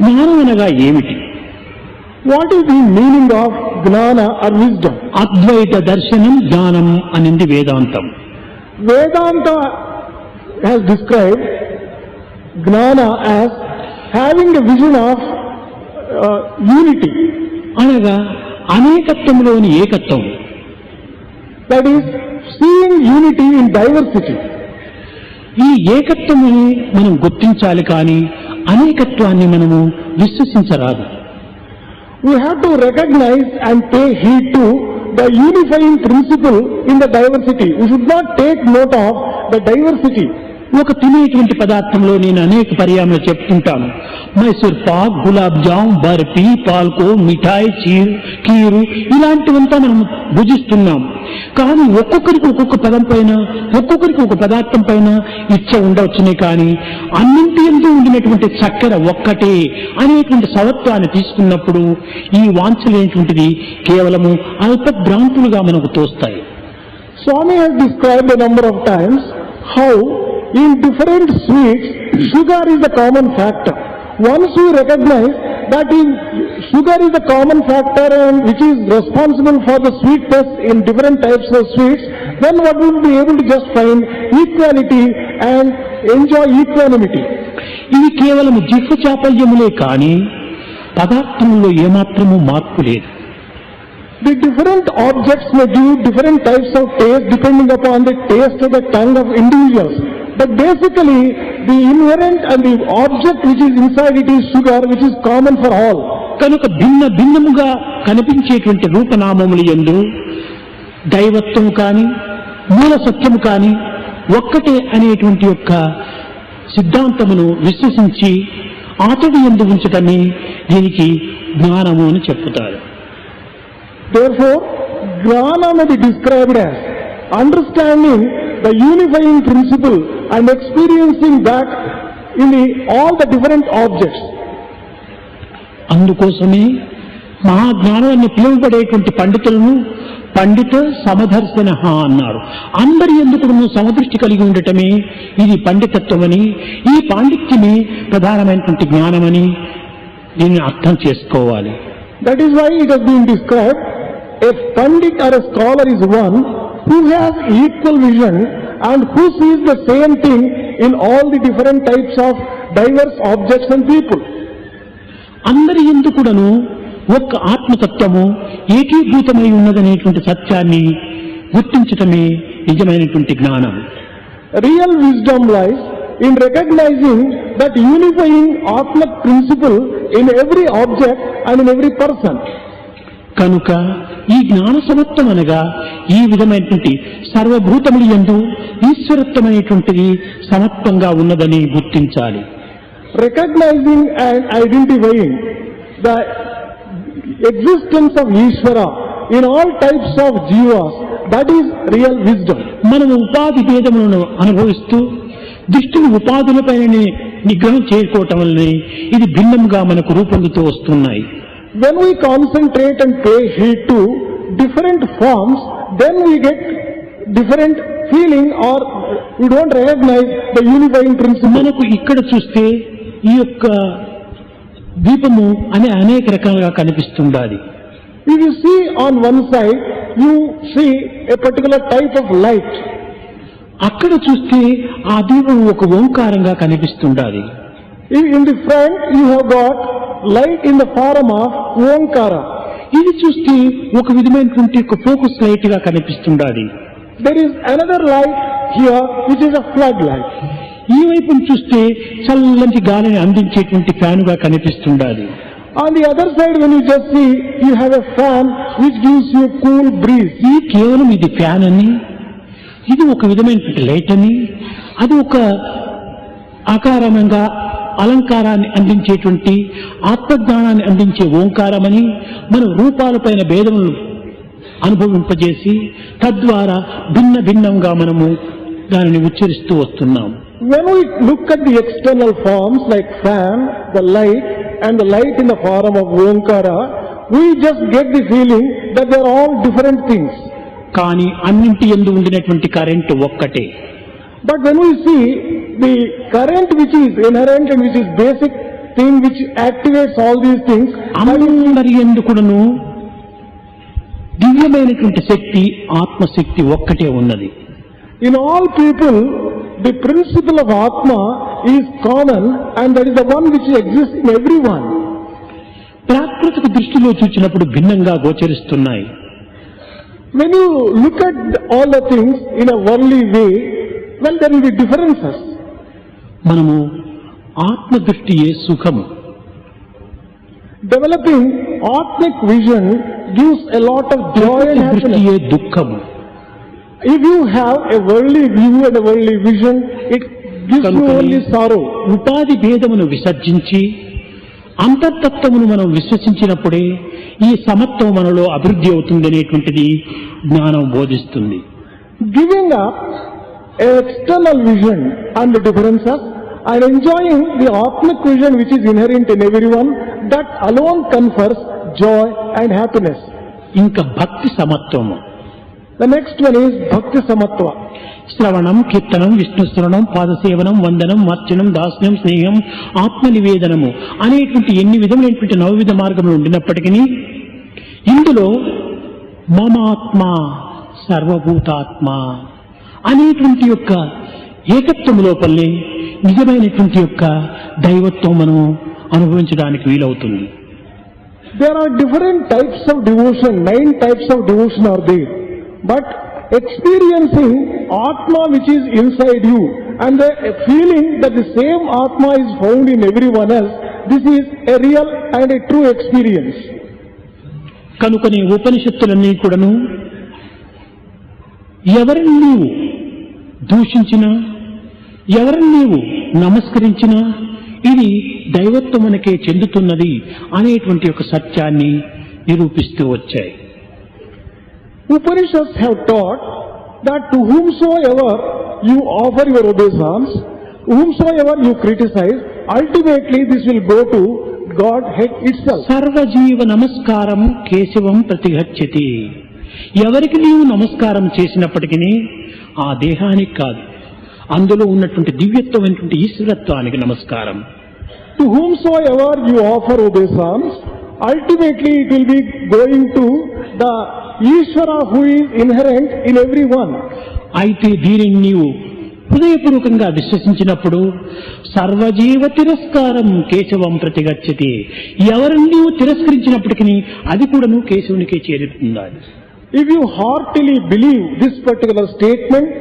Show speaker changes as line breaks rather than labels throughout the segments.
జ్ఞానం అనగా ఏమిటి
what is the meaning of జ్ఞాన అర్విజ్ఞం
అద్వైత దర్శనం జ్ఞానం అనింది వేదాంతం.
Vedanta has describe jnana as having a vision of unity
అనగా అనేకత్వంలోని ఏకత్వం.
That is seeing unity in diversity
ఈ ఏకత్వముని మనం గుర్తించాలి కానీ అనేకత్వాన్ని మనము విశ్వసించరాదు.
We have to recognise and take heed to the unifying principle in the diversity we should not take note of the diversity
ఒక తినేటువంటి పదార్థంలో నేను అనేక పర్యాములు చెప్తుంటాను. మైసూర్ పాక్ గులాబ్ జామ్ బర్ఫీ పాల్కో మిఠాయి చీర్ కీరు ఇలాంటివంతా మనం భుజిస్తున్నాం. కానీ ఒక్కొక్కరికి ఒక్కొక్క పదం పైన ఒక్కొక్కరికి ఒక పదార్థం పైన ఇచ్చ ఉండవచ్చునే కానీ అన్నింటి ఎందు ఉండినటువంటి చక్కెర ఒక్కటే అనేటువంటి సవత్వాన్ని తీసుకున్నప్పుడు ఈ వాంఛలేనటువంటిది కేవలము అల్పభ్రాంతులుగా మనకు తోస్తాయి
Swami has described a number of times how in different sweets sugar is the common factor. Once we recognize that in sugar is the common factor and which is responsible for the sweetness in different types of sweets, then what will be able to just find equality and enjoy equanimity.
ఇవి కేవలము జిహ్వ చాపల్యములే కానీ పదార్థములో ఏమాత్రము మార్పు లేదు
The different objects may give different types of taste depending upon the taste of the tongue of individuals. But basically, the inherent and the object which is inside it is sugar, which is common for all.
కనుక భిన్న భిన్నముగా కనిపించేటువంటి రూపనామములు ఎందు దైవత్వం కాని మూల సత్యం కాని ఒక్కటే అనేటువంటి యొక్క సిద్ధాంతమును విశ్వసించి ఆటవి ఎందు ఉంచటమే దీనికి జ్ఞానము అని
చెప్తారు described understanding the unifying principle and experiencing that in all the different objects
అందుకోసమే మా జ్ఞానాన్ని పిలువబడేటువంటి పండితులను పండిత సమదర్శన అన్నారు. అందరి ఎందుకు సమదృష్టి కలిగి ఉండటమే ఇది పండితత్వమని ఈ పాండిత్యమే ప్రధానమైనటువంటి జ్ఞానమని దీన్ని అర్థం చేసుకోవాలి.
That is why it been describe a pandit or scholar is one who has equal vision and who sees the same thing in all the different types of diverse objects and people
అందరి ఎందు కూడాను ఒక్క ఆత్మతత్వము ఏకీభూతమై ఉన్నదనేటువంటి సత్యాన్ని గుర్తించటమే నిజమైనటువంటి జ్ఞానం
Real wisdom lies in recognizing that unifying Atmak principle in every object and in every person.
కనుక ఈ జ్ఞాన సమత్వం అనగా ఈ విధమైనటువంటి సర్వభూతములు ఎందు ఈశ్వరత్వమైనటువంటిది సమత్వంగా ఉన్నదని గుర్తించాలి
Recognizing and identifying the existence of Ishvara in all types of jivas, that is real wisdom.
మనము ఉపాధి భేదములను అనుభవిస్తూ దృష్టిని ఉపాధులపైనే నిగ్రహం చేసుకోవటం వల్లనే ఇది భిన్నముగా మనకు రూపొందుతూ వస్తున్నాయి
When we concentrate and pay heed to different forms, then we get different feeling or we don't recognize the unifying principle.
మనకు ఇక్కడ చూస్తే ఈ యొక్క దీపము అనే అనేక రకాలుగా కనిపిస్తుండాలి.
You see on one side you see a particular type of light
అక్కడ చూస్తే ఆ దీపం ఒక ఓంకారంగా కనిపిస్తుండాలి.
In the front you got light in the form of Omkara.
ఇది చూస్తే ఒక విధమైనటువంటి ఒక ఫోకస్ లైట్గా కనిపిస్తుండాలి.
There is another light here which is a flood light
ఈ వైపును చూస్తే చల్లంటి గాలిని అందించేటువంటి ఫ్యాన్గా కనిపిస్తుండాలి
On the other side, when you just see, you have a fan which gives you cool breeze.
ఇది కేవలం ఇది ఫ్యాన్ అని ఇది ఒక విధమైనటువంటి లైట్ అని అది ఒక ఆకారంగా అలంకారాన్ని అందించేటువంటి ఆత్మజ్ఞానాన్ని అందించే ఓంకారమని మనం రూపాలపైన భేదములు అనుభవింపజేసి తద్వారా భిన్న భిన్నంగా మనము దానిని ఉచ్చరిస్తూ వస్తున్నాం
When we look at the external forms like fan, the light, and the light in the form of Omkara, we just get the feeling that they are all different things.
కానీ అన్నింటి ఎందు ఉండినటువంటి కరెంటు ఒక్కటే
But when we see the current which is inherent and which is basic thing which activates all these things.
అందరి ఎందుకును దివ్యమైనటువంటి శక్తి ఆత్మశక్తి ఒక్కటే ఉన్నది
In all people, the principle of Atma is common and that is the one which exists in everyone.
ప్రాకృతిక దృష్టిలో చూచినప్పుడు భిన్నంగా గోచరిస్తున్నాయి
When you look at all the things in a worldly way, well, there will be differences.
మనము ఆత్మ దృష్టియే సుఖము
Developing Atmic vision gives a lot of joy and happiness.
దృష్టియే దుఃఖము
If you have a worldly view and a worldly vision, it gives you
కనుకని
only sorrow.
ఉపాధి భేదమును విసర్జించి అంతర్తత్వమును మనం విశ్వసించినప్పుడే ఈ సమత్వం మనలో అభివృద్ధి అవుతుంది అనేటువంటిది జ్ఞానం బోధిస్తుంది
Giving up external vision and the differences and enjoying the Atmic vision which is inherent in everyone, that alone confers joy and happiness.
ఇంకా భక్తి సమత్వము
The next one is Bhakti Samatva.
శ్రవణం కీర్తనం విష్ణు శ్రవణం పాదసేవనం వందనం మార్చనం దాస్యం స్నేహం ఆత్మ నివేదనము అనేటువంటి ఎన్ని విధములైనటువంటి నవవిధ మార్గములు ఉండినప్పటికీ ఇందులో మమాత్మ సర్వభూతాత్మ అనేటువంటి యొక్క ఏకత్వం లోపలనే నిజమైనటువంటి యొక్క దైవత్వం మనం అనుభవించడానికి వీలవుతుంది.
There are different types of devotion nine types of devotion are there But experiencing Atma which is inside you and the feeling that the same Atma is found in everyone else, this is a real and a true experience.
కనుకనే ఉపనిషత్తులన్నీ కూడాను ఎవరిని నీవు దూషించినా ఎవరిని నీవు నమస్కరించినా ఇది దైవత్వమునకే చెందుతున్నది అనేటువంటి ఒక సత్యాన్ని నిరూపిస్తూ వచ్చాయి
Upanishads have taught that to whomsoever you offer your obeisance, whomsoever you criticize, ultimately this will go to Godhead itself.
సర్వజీవ నమస్కారం కేశవం ప్రతిగచ్చతి ఎవరికి నీవు నమస్కారం చేసినప్పటికీ ఆ దేహానికి కాదు అందులో ఉన్నటువంటి దివ్యత్వమైనటువంటి ఈశ్వరత్వానికి నమస్కారం
To whomsoever you offer obeisance, ultimately it will be going to the Ishwara who is inherent in every one
అయితే దీనిని నీవు హృదయపూర్వకంగా విశ్వసించినప్పుడు సర్వజీవ తిరస్కారం కేశవం ప్రతిగచ్చతి. ఎవరిని తిరస్కరించినప్పటికీ అది కూడాను కేశవునికి చేరుతుంది
if you heartily believe this particular statement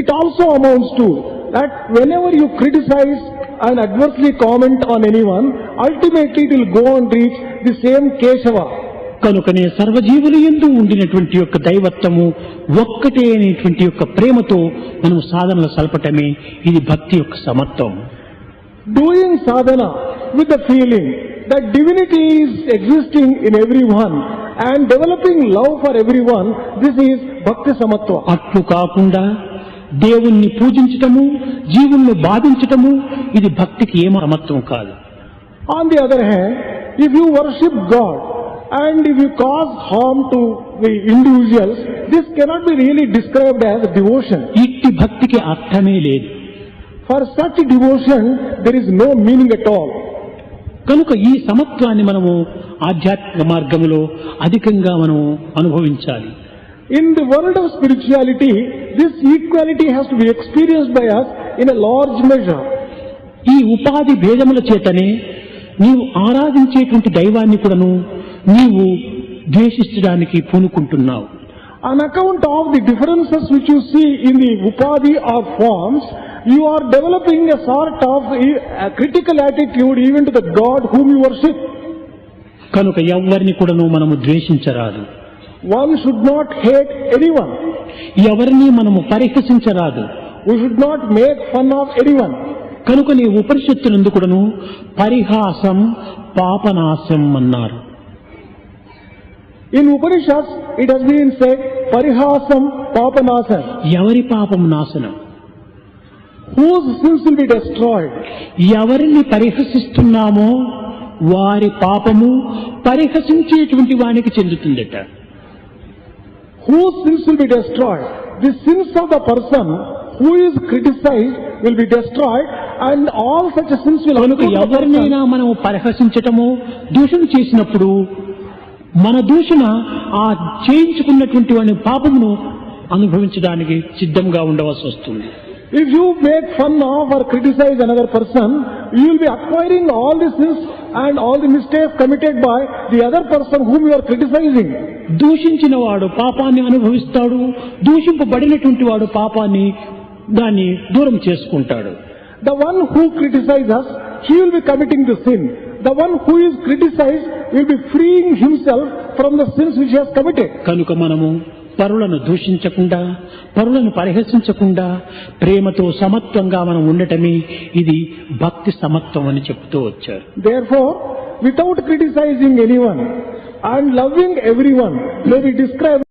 it also amounts to that whenever you criticise and adversely comment on any one ultimately will go and reach the same Keshava
కనుకనే సర్వజీవులు ఎందు ఉండినటువంటి యొక్క దైవత్వము ఒక్కటే అనేటువంటి యొక్క ప్రేమతో మనం సాధనలు సలపటమే. ఇది భక్తి యొక్క సమత్వం
doing sadhana with the feeling that divinity is existing in every one and developing love for every one this is భక్తి సమత్వం
అట్లు కాకుండా దేవుణ్ణి పూజించటము జీవుణ్ణి బాధించటము ఇది భక్తికి ఏమ అమత్వం కాదు.
On the other hand if you worship God and if you cause harm to the individuals, this cannot be really described as devotion.
ఇట్టి భక్తికి అర్థమే లేదు
For such devotion, there is no meaning at all.
కనుక ఈ సమత్వాన్ని మనము ఆధ్యాత్మిక మార్గంలో అధికంగా మనము అనుభవించాలి
In the world of spirituality, this equality has to be experienced by us in a large measure.
ఈ ఉపాధి భేదముల చేతనే నీవు ఆరాధించేటువంటి దైవాన్ని కూడాను నీవు ద్వేషించడానికి పూనుకుంటున్నావు.
On account of the differences which you see in the upadhi of forms you are developing a sort of critical attitude even to the God whom you worship
కనుక ఎవరిని కూడా మనము ద్వేషించరాదు.
One should not hate any one
ఎవరిని మనము పరిహసించరాదు.
We should not make fun of any one
కనుక నీ ఉపనిషత్తునందు కూడాను పరిహాసం పాపనాశం అన్నారు.
In Upanishad it has been said పరిహాసం పాపనాశనం
ఎవరి పాపం నాశనం?
Whose sins will be destroyed
ఎవరిని పరిహసిస్తున్నామో వారి పాపము పరిహసించేటువంటి వానికి చెందుతుందట.
Who sins will be destroyed the sins of the person who is criticise will be destroyed
and
all such sins will
ఎవరినైనా మనం పరిహసించటము దూషణ చేసినప్పుడు మన దూచిన ఆ చేయించుకున్నటువంటి వాడిని పాపమును అనుభవించడానికి సిద్ధంగా ఉండవలసి వస్తుంది.
If you make fun of or criticise another person you will be acquiring all the sins and all the mistake committed by the other person whom you are criticising
దూషించిన వాడు పాపాన్ని అనుభవిస్తాడు దూషింపబడినటువంటి వాడు పాపాన్ని దాన్ని దూరం చేసుకుంటాడు.
The one who criticises he will be committing the sin The one who is criticized will be freeing himself from the sins which he has committed.
కనుక మనము పరులను దూషించకుండా పరులను పరిహసించకుండా ప్రేమతో సమత్వంగా మనం ఉండటమే ఇది భక్తి సమత్వం అని చెప్తూ వచ్చారు
Therefore, without criticizing anyone and loving everyone, may be described